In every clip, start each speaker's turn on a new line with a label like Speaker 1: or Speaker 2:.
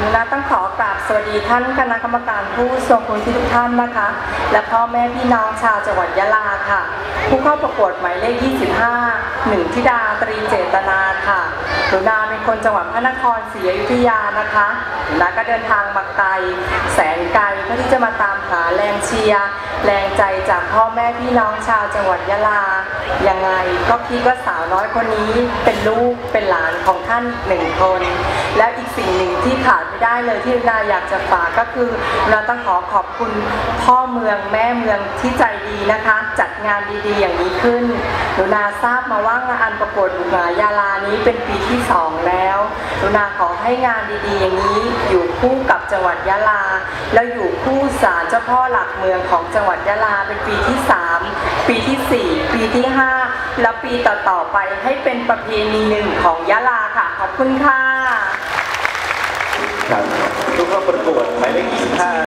Speaker 1: หนูนาต้องขอกราบสวัสดีท่านคณะกรรมการผู้ทรงคุณที่ทุกท่านนะคะ และพ่อแม่พี่น้องชาวจังหวัดยะลาค่ะ ผู้เข้าประกวดหมายเลข 25 หนึ่งธิดาตรีเจตนาค่ะหนูนาเป็นคนจังหวัดพระนครศรีอยุธยานะคะหนูนาก็เดินทางมาไกลแสนไกลเพื่อที่จะมาตามหาแรงเชียร์แรงใจจากพ่อแม่พี่น้องชาวจังหวัดยะลา ยังไงก็คิดว่าสาวน้อยคนนี้เป็นลูกเป็นหลานของท่านหนึ่งคน และอีกสิ่งหนึ่งที่ขาดได้เลยที่นาอยากจะฝากก็คือเราต้องขอขอบคุณพ่อเมืองแม่เมืองที่ใจดีนะคะ จัดงานดีๆอย่างนี้ขึ้นหนูนาทราบมาว่างานประกวดบุกหงายาลานี้เป็นปีที่สองแล้วหนูนาขอให้งานดีๆ อย่างนี้อยู่คู่กับจังหวัดยะลา แล้วอยู่คู่ศาลเจ้าพ่อหลักเมืองของจังหวัดยะลาเป็นปีที่สามปีที่สี่ปีที่ห้าแล้วปีต่อๆไปให้เป็นประเพณีหนึ่งของยะลาค่ะ ขอบคุณค่ะ
Speaker 2: ครับทุกเข้าประกวดหมายเลข25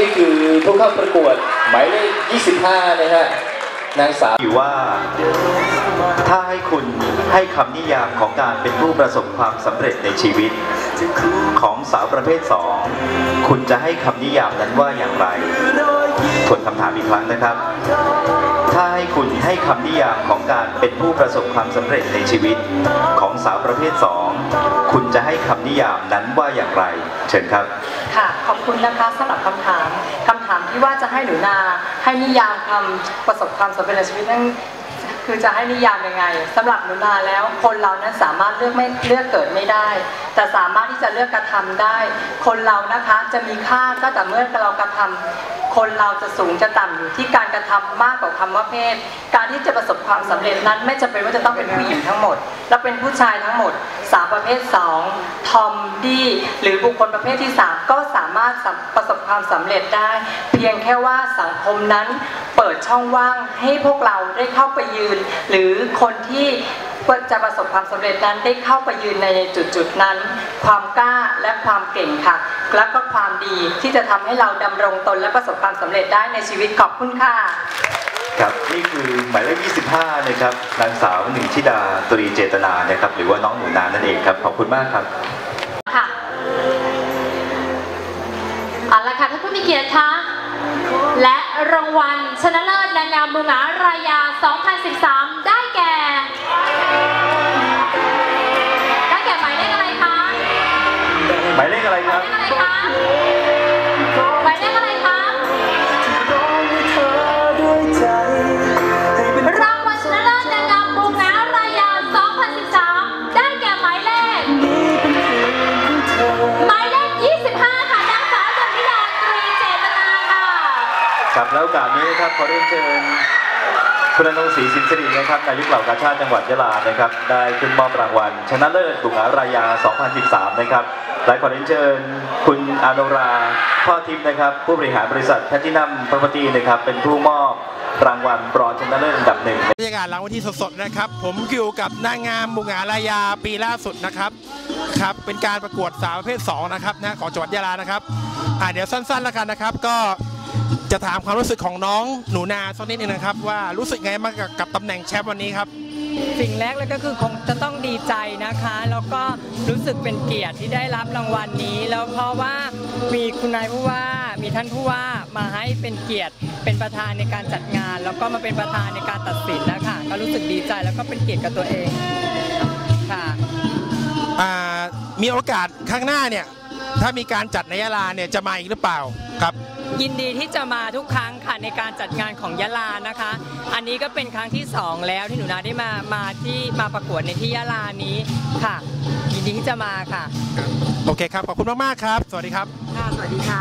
Speaker 2: นี่คือผู้เข้าประกวดหมายเลข 25 นะฮะ นางสาว
Speaker 3: อยู่ว่า ถ้าให้คุณให้คำนิยามของการเป็นผู้ประสบความสำเร็จในชีวิต ของสาวประเภท 2 คุณจะให้คำนิยามนั้นว่าอย่างไรทวนคำถามอีกครั้งนะครับ ถ้าให้คุณให้คำนิยามของการเป็นผู้ประสบความสำเร็จในชีวิตของสาวประเภท2คุณจะให้คำนิยามนั้นว่าอย่างไร เชิญครับ
Speaker 1: ค่ะ ขอบคุณนะคะสำหรับคำถามคำถามที่ว่าจะให้หนูนาให้นิยามคำประสบความสำเร็จในชีวิตนั้นคือจะให้นิยามยังไงสำหรับหนูนาแล้ว คนเรานั้นสามารถเลือกไม่เลือกเกิดไม่ได้ แต่สามารถที่จะเลือกกระทำได้ คนเรานะคะจะมีค่าก็แต่เมื่อเรากระทำ คนเราจะสูงจะต่ำอยู่ที่การกระทำมากกว่าคำว่าเพศ การที่จะประสบความสำเร็จนั้น ไม่จำเป็นว่าจะต้องเป็นผู้หญิงทั้งหมด และเป็นผู้ชายทั้งหมด สาวประเภท2ทอมดี้หรือบุคคลประเภทที่ 3 ก็สามารถประสบความสำเร็จได้ เพียงแค่ว่าสังคมนั้นเปิดช่องว่างให้พวกเราได้เข้าไปยืน หรือคนที่จะประสบความสำเร็จนั้นได้เข้าไปยืนในจุดๆนั้น ความกล้า และความเก่งค่ะ และก็ความดีที่จะทำให้เราดำรงตนและประสบความสำเร็จได้ในชีวิตขอบคุณค่ะ
Speaker 3: ครับนี่คือหมายเลข 25 นะครับนางสาวหนึ่งธิดาตรีเจตนานะครับหรือว่าน้องหนูนานั่นเองครับขอบคุณมากครับ
Speaker 4: ค่ะเอาละค่ะท่านผู้มีเกียรติคะและรางวัลชนะเลิศนางงามมือหมารายา 2013 ได้แก่ แล้ว
Speaker 3: โอกาสนี้นะครับขอเรียนเชิญคุณอนงศรีสินสิรินะครับนายกเหล่ากาชาติจังหวัดยะลานะครับ ได้ขึ้นมอบรางวัล ชนะเลิศบุงหารายา 2013 นะครับและขอเรียนเชิญ คุณอานุราพ่อทิพย์นะครับ ผู้บริหารบริษัทแพทินัมพ r o p e r t y นะครับ เป็นผู้มอบรางวัลรองชนะเลิศอันดับหนึ่ง
Speaker 5: บรรยากาศหลังวันที่สดๆนะครับ ผมอยู่กับนางงามบุงารายาปีล่าสุดนะครับครับเป็นการประกวดสาวประเภท2นะครับนะของจังหวัดยะลานะครับอ่าเดี๋ยวสั้นๆแล้วกันนะครับ ก็ จะถามความรู้สึกของน้องหนูนาสักนิดนึงนะครับ ว่ารู้สึกไงบ้างกับกับตำแหน่งแชมป์วันนี้ครับ
Speaker 1: สิ่งแรกเลยก็คือคงจะต้องดีใจนะคะ แล้วก็รู้สึกเป็นเกียรติที่ได้รับรางวัลนี้ แล้วเพราะว่ามีคุณนายผู้ว่ามีท่านผู้ว่ามาให้เป็นเกียรติ เป็นประธานในการจัดงาน แล้วก็มาเป็นประธานในการตัดสินนะคะก็รู้สึกดีใจแล้วก็เป็นเกียรติกับตัวเองค่ะ
Speaker 5: อ่ามีโอกาสข้างหน้าเนี่ยถ้ามีการจัดในยะลาเนี่ยจะมาอีกหรือเปล่าครับ
Speaker 1: ยินดีที่จะมาทุกครั้งค่ะในการจัดงานของยะลานะคะ อันนี้ก็เป็นครั้งที่สองแล้วที่หนูนาได้มามาที่มาประกวดในที่ยะลานี้ค่ะ ยินดีที่จะมาค่ะ
Speaker 5: โอเคครับ ขอบคุณมาก ๆ ครับ สวัสดีครับ
Speaker 1: ค่ะ สวัสดีค่ะ